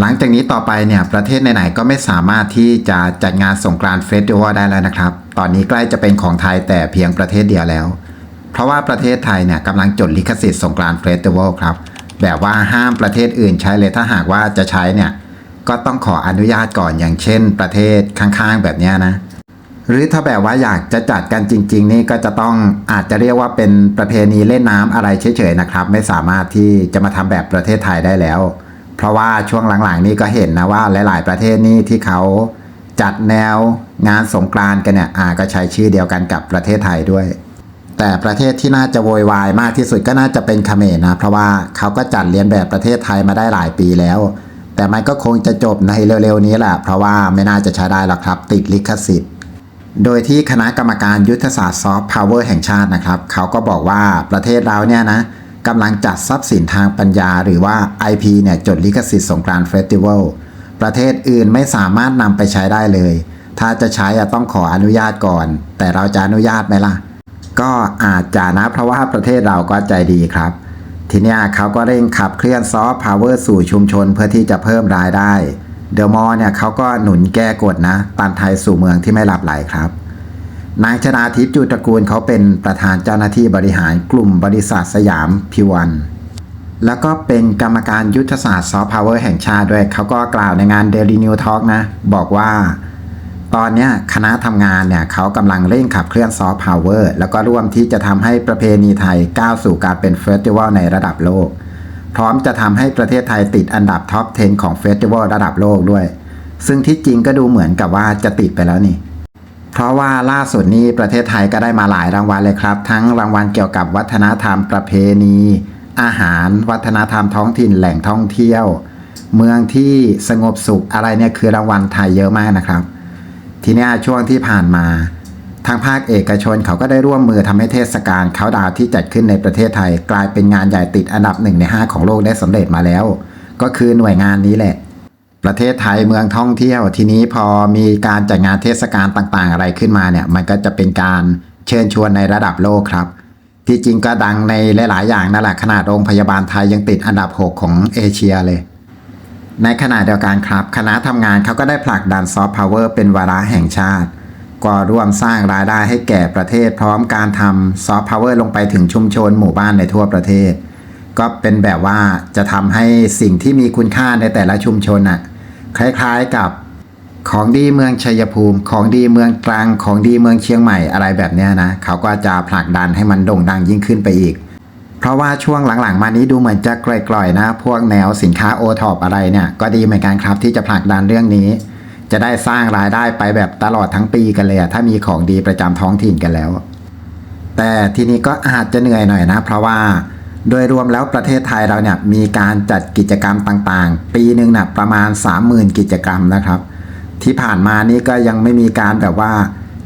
หลังจากนี้ต่อไปเนี่ยประเทศไหนๆก็ไม่สามารถที่จะจัดงานสงกรานต์เฟสติวัลได้แล้วนะครับ ตอนนี้ใกล้จะเป็นของไทยแต่เพียงประเทศเดียวแล้ว เพราะว่าประเทศไทยเนี่ยกำลังจดลิขสิทธิ์สงกรานต์เฟสติวัลครับแบบว่าห้ามประเทศอื่นใช้เลยถ้าหากว่าจะใช้เนี่ยก็ต้องขออนุญาตก่อนอย่างเช่น ประเทศข้างๆแบบนี้นะ หรือถ้าแบบว่าอยากจะจัดกันจริง ๆ นี่ก็จะต้องอาจจะเรียกว่าเป็นประเพณีเล่นน้ำอะไรเฉยๆนะครับ ไม่สามารถที่จะมาทำแบบประเทศไทยได้แล้ว เพราะว่าช่วงหลังๆนี่ก็เห็นนะว่าหลาย ๆ ประเทศนี่ที่เขาจัดแนวงานสงกรานกันเนี่ยอาก็ใช้ชื่อเดียวกันกับประเทศไทยด้วย แต่ประเทศที่น่าจะโวยวายมากที่สุดก็น่าจะเป็นเขมรนะเพราะว่าเขาก็จัดเรียนแบบประเทศไทยมาได้หลายปีแล้ว แต่มันก็คงจะจบในเร็วๆนี้แหละเพราะว่าไม่น่าจะใช้ได้หรอกครับ ติดลิขสิทธิ์ โดยที่คณะกรรมการยุทธศาสตร์ซอฟต์พาวเวอร์แห่งชาตินะครับ เขาก็บอกว่าประเทศเราเนี่ยนะ กำลังจัดทรัพย์สินทางปัญญาหรือว่า IP เนี่ยจดลิขสิทธิ์สงกรานต์เฟสติวัลประเทศอื่นไม่สามารถนำไปใช้ได้เลย ถ้าจะใช้ต้องขออนุญาตก่อน แต่เราจะอนุญาตไหมล่ะ ก็อาจจะนะ เพราะว่าประเทศเราก็ใจดีครับ ทีนี้เขาก็เร่งขับเคลื่อนซอฟต์พาวเวอร์สู่ชุมชนเพื่อที่จะเพิ่มรายได้ เดอะมอลเนี่ยเขาก็หนุนแก้กฎนะตันไทยสู่เมืองที่ไม่หลับไหลครับ นายชนาทิพย์จุตระกูลเขาเป็นประธานเจ้าหน้าที่บริหารกลุ่มบริษัทสยามพิวัน แล้วก็เป็นกรรมการยุทธศาสตร์ซอฟต์พาวเวอร์แห่งชาติด้วย เขาก็กล่าวในงาน Daily New Talk นะ บอกว่า ตอนนี้คณะทำงานเนี่ยเขากำลังเร่งขับเคลื่อนซอฟต์พาวเวอร์แล้วก็ร่วมที่จะทำให้ประเพณีไทยก้าวสู่การเป็นเฟสติวัลในระดับโลก พร้อมจะทำให้ประเทศไทยติดอันดับท็อป 10 ของเฟสติวัลระดับโลกด้วย ซึ่งที่จริงก็ดูเหมือนกับว่าจะติดไปแล้วนี่ เพราะว่าล่าสุดนี้ประเทศไทยก็ได้มาหลายรางวัลเลยครับ ทั้งรางวัลเกี่ยวกับวัฒนธรรมประเพณี อาหาร วัฒนธรรมท้องถิ่นแหล่งท่องเที่ยว เมืองที่สงบสุขอะไรเนี่ยคือรางวัลไทยเยอะมากนะครับ ทีนี้ช่วงที่ผ่านมา ทางภาคเอกชนเขาก็ได้ร่วมมือทำให้เทศกาลเขาดาวที่จัดขึ้นในประเทศไทย กลายเป็นงานใหญ่ติดอันดับหนึ่งใน 5 ของโลกได้สำเร็จมาแล้ว ก็คือหน่วยงานนี้แหละ ประเทศไทยเมืองท่องเที่ยวทีนี้พอมีการจัดงานเทศกาลต่างๆ อะไรขึ้นมาเนี่ยมันก็จะเป็นการเชิญชวนในระดับโลกครับ ที่จริงก็ดังในหลาย ๆ อย่างนั่นแหละขนาดโรงพยาบาลไทยยังติดอันดับ 6 ของเอเชียเลย ในขณะเดียวกันครับ คณะทำงานเขาก็ได้ผลักดันซอฟต์พาวเวอร์เป็นวาระแห่งชาติ ก็ร่วมสร้างรายได้ให้แก่ประเทศ พร้อมการทำซอฟต์พาวเวอร์ลงไปถึงชุมชนหมู่บ้านในทั่วประเทศ ก็เป็นแบบว่าจะทำให้สิ่งที่มีคุณค่าในแต่ละชุมชนอะ คล้ายๆกับของดีเมืองชัยภูมิ ของดีเมืองตรัง ของดีเมืองเชียงใหม่อะไรแบบนี้นะ เขาก็จะผลักดันให้มันโด่งดังยิ่งขึ้นไปอีก เพราะว่าช่วงหลังๆ มานี้ดูเหมือนจะกล่อยๆนะ พวกแนวสินค้าโอท็อปอะไรเนี่ย ก็ดีเหมือนกันครับที่จะผลักดันเรื่องนี้ จะได้สร้างรายได้ไปแบบตลอดทั้งปีกันเลยถ้ามีของดีประจำท้องถิ่นกันแล้ว แต่ทีนี้ก็อาจจะเหนื่อยหน่อยนะ เพราะว่า โดยรวมแล้วประเทศไทยเราเนี่ยมีการจัดกิจกรรมต่างๆ ปีหนึ่งนะประมาณ 30,000 กิจกรรมนะครับ ที่ผ่านมานี่ก็ยังไม่มีการแบบว่า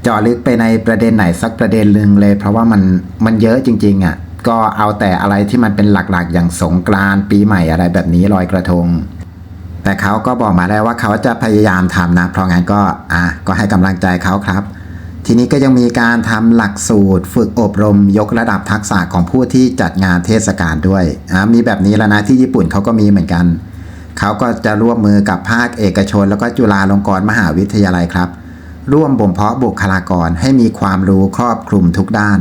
เจาะลึกไปในประเด็นไหนสักประเด็นหนึ่งเลย เพราะว่ามันมันเยอะจริงๆอะ่ะก็เอาแต่อะไรที่มันเป็นหลักๆ อย่างสงกรานต์ปีใหม่อะไรแบบนี้ลอยกระทง แต่เขาก็บอกมาแล้วว่าเขาจะพยายามทำนะ เพราะงั้นก็อะก็ให้กำลังใจเขาครับ ทีนี้ก็ยังมีการทำหลักสูตร ฝึกอบรมยกระดับทักษะของผู้ที่จัดงานเทศกาลด้วยอะมีแบบนี้แล้วนะที่ญี่ปุ่นเขาก็มีเหมือนกัน เขาก็จะร่วมมือกับภาคเอกชน แล้วก็จุฬาลงกรณ์มหาวิทยาลัยครับ ร่วมบ่มเพาะบุคลากรให้มีความรู้ครอบคลุมทุกด้าน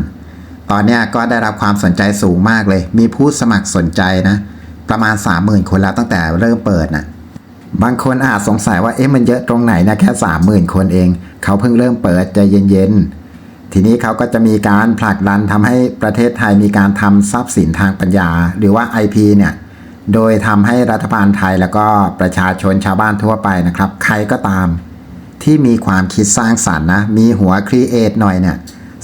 ตอนนี้ก็ได้รับความสนใจสูงมากเลย มีผู้สมัครสนใจนะ ประมาณ 30,000 คนแล้วตั้งแต่เริ่มเปิดนะ บางคนอาจสงสัยว่าเอ๊ะมันเยอะตรงไหนนะแค่30,000 คนเอง เขาเพิ่งเริ่มเปิดใจเย็นๆ ทีนี้เขาก็จะมีการผลักดันทำให้ประเทศไทยมีการทำทรัพย์สินทางปัญญา หรือว่า IP เนี่ยโดยทำให้รัฐบาลไทยแล้วก็ประชาชนชาวบ้านทั่วไปนะครับ ใครก็ตาม ที่มีความคิดสร้างสรรค์นะ มีหัวครีเอทหน่อยเนี่ย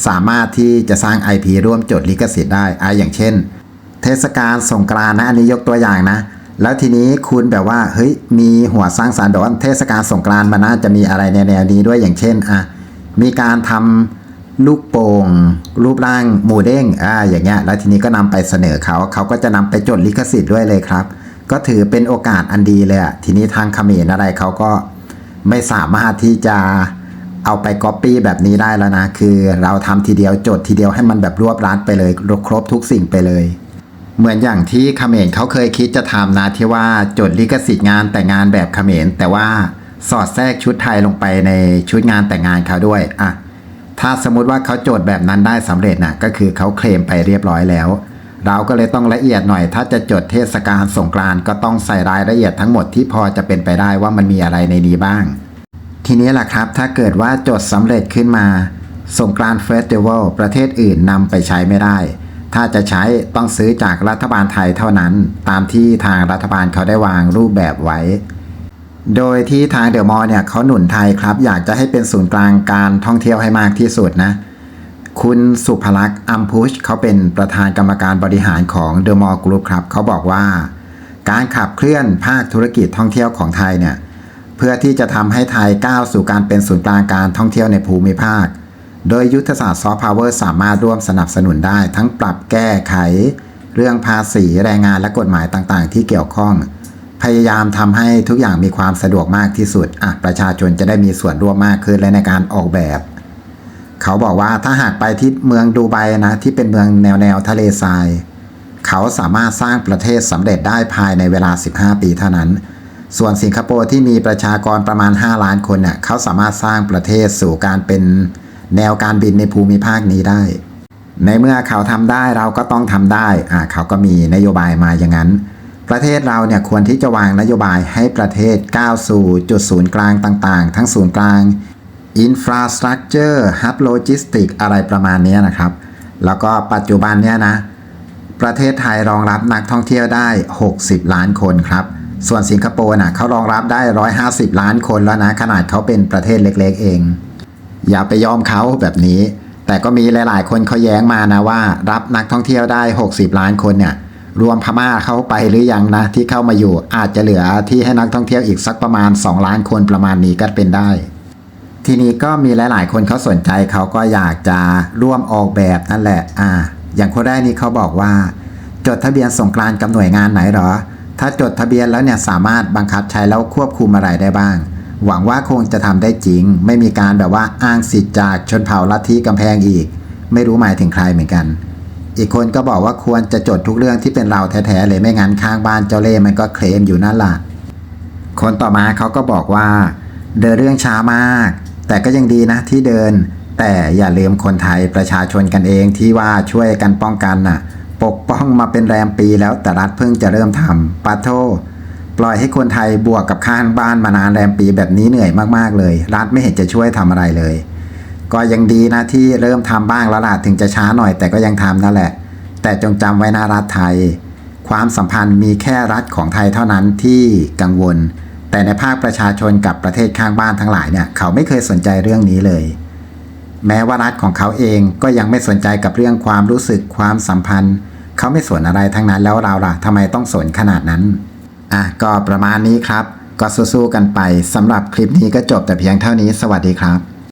สามารถที่จะสร้าง IP ร่วมจดลิขสิทธิ์ได้อะอย่างเช่น เทศกาลสงกรานต์นะอันนี้ยกตัวอย่างนะ แล้วทีนี้คุณแบบว่าเฮ้ยมีหัวสร้างสรรค์แบบว่าเทศกาลสงกรานต์มันน่าจะมีอะไรในแนวนี้ด้วยอย่างเช่นอะมีการทำลูกโป่งรูปร่างหมูเด้งอ่าอย่างเงี้ยแล้วทีนี้ก็นำไปเสนอเขาเขาก็จะนำไปจดลิขสิทธิ์ด้วยเลยครับ ก็ถือเป็นโอกาสอันดีเลยอะทีนี้ทางเขมรอะไรเขาก็ไม่สามารถที่จะเอาไปก๊อปปี้แบบนี้ได้แล้วนะ คือเราทำทีเดียวจดทีเดียวให้มันแบบรวบรัดไปเลยครบทุกสิ่งไปเลย เหมือนอย่างที่เขมรเขาเคยคิดจะทำนะที่ว่าจดลิขสิทธิ์งานแต่งงานแบบเขมรแต่ว่าสอดแทรกชุดไทยลงไปในชุดงานแต่งงานเขาด้วยอะถ้าสมมติว่าเขาโจทย์แบบนั้นได้สำเร็จนะก็คือเขาเคลมไปเรียบร้อยแล้ว เราก็เลยต้องละเอียดหน่อย ถ้าจะจดเทศกาลสงกรานก็ต้องใส่รายละเอียดทั้งหมดที่พอจะเป็นไปได้ว่ามันมีอะไรในนี้บ้าง ทีนี้แหละครับ ถ้าเกิดว่าจดสำเร็จขึ้นมาสงกรานเฟสติวัลประเทศอื่นนำไปใช้ไม่ได้ ถ้าจะใช้ต้องซื้อจากรัฐบาลไทยเท่านั้น ตามที่ทางรัฐบาลเขาได้วางรูปแบบไว้ โดยที่ทางเดอะมอลล์เนี่ยเขาหนุนไทยครับ อยากจะให้เป็นศูนย์กลางการท่องเที่ยวให้มากที่สุดนะ คุณสุภลักษณ์อัมพุชเขาเป็นประธานกรรมการบริหารของเดอะมอลล์กรุ๊ปครับเขาบอกว่า การขับเคลื่อนภาคธุรกิจท่องเที่ยวของไทยเนี่ยเพื่อที่จะทำให้ไทยก้าวสู่การเป็นศูนย์กลางการท่องเที่ยวในภูมิภาค โดยยุทธศาสตร์ซอฟต์พาวเวอร์สามารถร่วมสนับสนุนได้ทั้งปรับแก้ไข เรื่องภาษีแรงงานและกฎหมายต่างๆ ที่เกี่ยวข้อง พยายามทำให้ทุกอย่างมีความสะดวกมากที่สุดอะประชาชนจะได้มีส่วนร่วมมากขึ้นและในการออกแบบ เขาบอกว่าถ้าหากไปที่เมืองดูไบนะที่เป็นเมืองแนวแนวทะเลทราย เขาสามารถสร้างประเทศสำเร็จได้ภายในเวลา 15 ปีเท่านั้นส่วนสิงคโปร์ที่มีประชากรประมาณ 5 ล้านคนเนี่ยเขาสามารถสร้างประเทศสู่การเป็น แนวการบินในภูมิภาคนี้ได้ ในเมื่อเขาทำได้เราก็ต้องทำได้อ่าเขาก็มีนโยบายมาอย่างนั้น ประเทศเราเนี่ยควรที่จะวางนโยบายให้ประเทศก้าวสู่จุดศูนย์กลางต่างๆ ทั้งศูนย์กลาง Infrastructure Hub Logistics อะไรประมาณนี้นะครับ แล้วก็ปัจจุบันเนี่ยนะ ประเทศไทยรองรับนักท่องเที่ยวได้ 60 ล้านคนครับ ส่วนสิงคโปร์น่ะเขารองรับได้ 150 ล้านคนแล้วนะ ขนาดเขาเป็นประเทศเล็กๆเอง อย่าไปยอมเขาแบบนี้ แต่ก็มีหลาย ๆ คนเขาแย้งมานะว่า รับนักท่องเที่ยวได้ 60 ล้านคนเนี่ยรวมพม่าเข้าไปหรือยังนะ ที่เข้ามาอยู่อาจจะเหลือที่ให้นักท่องเที่ยวอีกสักประมาณ 2 ล้านคนประมาณนี้ก็เป็นได้ ทีนี้ก็มีหลาย ๆ คนเขาสนใจเขาก็อยากจะร่วมออกแบบนั่นแหละอ่า อย่างคนแรกนี้เขาบอกว่า จดทะเบียนสงกรานต์กับหน่วยงานไหนหรอ ถ้าจดทะเบียนแล้วเนี่ยสามารถบังคับใช้แล้วควบคุมอะไรได้บ้าง หวังว่าคงจะทำได้จริง ไม่มีการแบบว่าอ้างสิทธิ์จากชนเผ่าลัทธิกำแพงอีก ไม่รู้หมายถึงใครเหมือนกัน อีกคนก็บอกว่าควรจะจดทุกเรื่องที่เป็นเราแท้ๆเลยไม่งั้นข้างบ้านเจ้าเล่มันก็เคลมอยู่นั่นล่ะ คนต่อมาเขาก็บอกว่า เดินเรื่องช้ามาก แต่ก็ยังดีนะที่เดิน แต่อย่าลืมคนไทยประชาชนกันเองที่ว่าช่วยกันป้องกันน่ะ ปกป้องมาเป็นแรมปีแล้วแต่รัฐเพิ่งจะเริ่มทำปาโท ปล่อยให้คนไทยบวกกับข้างบ้านมานานแรมปีแบบนี้เหนื่อยมากๆเลย รัฐไม่เห็นจะช่วยทำอะไรเลย ก็ยังดีนะที่เริ่มทำบ้างแล้วล่ะถึงจะช้าหน่อยแต่ก็ยังทำนั่นแหละ แต่จงจำไว้นะรัฐไทย ความสัมพันธ์มีแค่รัฐของไทยเท่านั้นที่กังวล แต่ในภาคประชาชนกับประเทศข้างบ้านทั้งหลายเนี่ยเขาไม่เคยสนใจเรื่องนี้เลย แม้ว่ารัฐของเขาเองก็ยังไม่สนใจกับเรื่องความรู้สึกความสัมพันธ์ เขาไม่สนอะไรทั้งนั้นแล้วเราล่ะทำไมต้องสนขนาดนั้น อะก็ประมาณนี้ครับ ก็สู้ๆกันไปสำหรับคลิปนี้ก็จบแต่เพียงเท่านี้สวัสดีครับ